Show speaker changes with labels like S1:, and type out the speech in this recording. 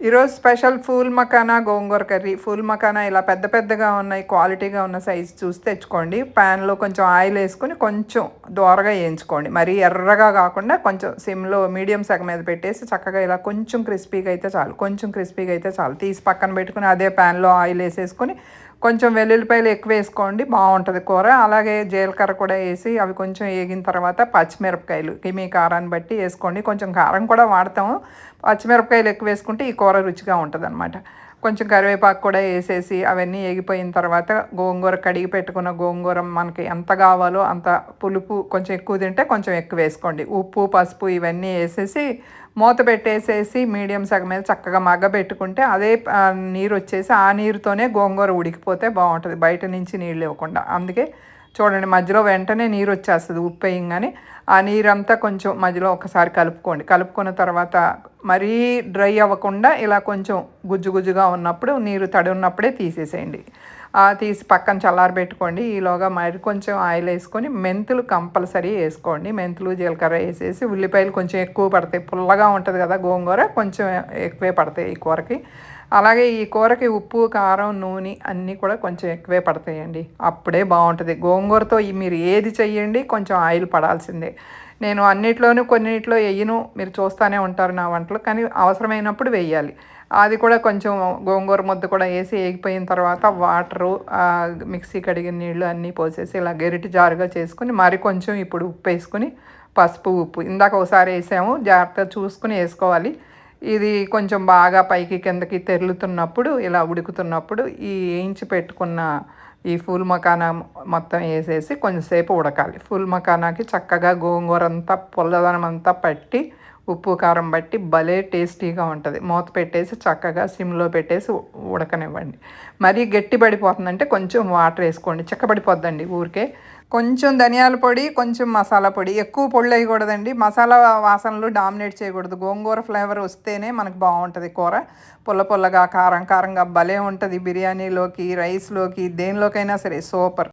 S1: ఈరోజు special phool makhana gongura curry. Phool makhana ఇలా పెద్ద పెద్దగా ఉన్నాయి క్వాలిటీగా ఉన్న సైజు చూసి తెచ్చుకోండి. ప్యాన్లో కొంచెం ఆయిల్ వేసుకొని కొంచెం దోరగా వేయించుకోండి. మరీ ఎర్రగా కాకుండా కొంచెం సిమ్లో మీడియం సగం మీద పెట్టేసి చక్కగా ఇలా కొంచెం క్రిస్పీగా అయితే చాలు కొంచెం క్రిస్పీగా అయితే చాలు. తీసి పక్కన పెట్టుకుని అదే ప్యాన్లో ఆయిల్ వేసేసుకొని కొంచెం వెల్లుల్లిపాయలు ఎక్కువ వేసుకోండి బాగుంటుంది కూర. అలాగే జీలకర్ర కూడా వేసి అవి కొంచెం వేగిన తర్వాత పచ్చిమిరపకాయలు మీ కారాన్ని బట్టి వేసుకోండి. కొంచెం కారం కూడా వాడతాము. పచ్చిమిరపకాయలు ఎక్కువ వేసుకుంటే ఈ కూర రుచిగా ఉంటుంది అనమాట కొంచెం కరివేపాకు కూడా వేసేసి అవన్నీ వేగిపోయిన తర్వాత గోంగూర కడిగి పెట్టుకున్న గోంగూర మనకి ఎంత కావాలో అంత పులుపు కొంచెం ఎక్కువ తింటే కొంచెం ఎక్కువ వేసుకోండి. ఉప్పు పసుపు ఇవన్నీ వేసేసి మూత పెట్టేసేసి మీడియం సగం మీద చక్కగా మగ్గబెట్టుకుంటే అదే నీరు వచ్చేసి ఆ నీరుతోనే గోంగూర ఉడికిపోతే బాగుంటుంది. బయట నుంచి నీళ్ళు ఇవ్వకుండా అందుకే చూడండి మధ్యలో వెంటనే నీరు వచ్చేస్తుంది ఉప్పు వేయంగానే. ఆ నీరంతా కొంచెం మధ్యలో ఒకసారి కలుపుకోండి. కలుపుకున్న తర్వాత మరీ డ్రై అవ్వకుండా ఇలా కొంచెం గుజ్జు గుజ్జుగా ఉన్నప్పుడు నీరు తడి ఉన్నప్పుడే తీసేసేయండి. ఆ తీసి పక్కన చల్లారబెట్టుకోండి ఈలోగా మరి కొంచెం ఆయిల్ వేసుకొని మెంతులు కంపల్సరీ వేసుకోండి. మెంతులు జీలకర్ర వేసేసి ఉల్లిపాయలు కొంచెం ఎక్కువ పడతాయి. పుల్లగా ఉంటుంది కదా గోంగూర కొంచెం ఎక్కువే పడతాయి ఈ కూరకి. అలాగే ఈ కూరకి ఉప్పు కారం నూనె అన్నీ కూడా కొంచెం ఎక్కువే పడతాయండి. అప్పుడే బాగుంటుంది. గోంగూరతో మీరు ఏది చెయ్యండి కొంచెం ఆయిల్ పడాల్సిందే. నేను అన్నిట్లోనూ కొన్నిట్లో వేయను మీరు చూస్తూనే ఉంటారు నా వంటలు కానీ అవసరమైనప్పుడు వేయాలి అది కూడా కొంచెం గోంగూర ముద్ద కూడా వేసి వేగిపోయిన తర్వాత వాటరు మిక్సీ కడిగిన నీళ్ళు అన్నీ పోసేసి ఇలా గెరిటి జారుగా చేసుకుని మరి కొంచెం ఇప్పుడు ఉప్పు వేసుకుని పసుపు ఉప్పు ఇందాక ఒకసారి వేసాము జాగ్రత్తగా చూసుకుని వేసుకోవాలి. ఇది కొంచెం బాగా పైకి కిందకి తెరులుతున్నప్పుడు ఇలా ఉడుకుతున్నప్పుడు ఈ వేయించి పెట్టుకున్న ఈ ఫుల్ మకానా మొత్తం వేసేసి కొంచెంసేపు ఉడకాలి. ఫుల్ మకానాకి చక్కగా గోంగూర అంతా పుల్లదనం అంతా పట్టి ఉప్పు కారం బట్టి భలే టేస్టీగా ఉంటుంది. మూత పెట్టేసి చక్కగా సిమ్లో పెట్టేసి ఉడకనివ్వండి. మరీ గట్టి పడిపోతుందంటే కొంచెం వాటర్ వేసుకోండి. చిక్కబడిపోద్దండి ఊరికే. కొంచెం ధనియాల పొడి కొంచెం మసాలా పొడి. ఎక్కువ పొడి వేయకూడదండి. మసాలా వాసనలు డామినేట్ చేయకూడదు. గోంగూర ఫ్లేవర్ వస్తేనే మనకు బాగుంటుంది కూర. పుల్ల పుల్లగా కారం కారంగా భలే ఉంటుంది. బిర్యానీలోకి రైస్లోకి దేనిలోకైనా సరే సూపర్.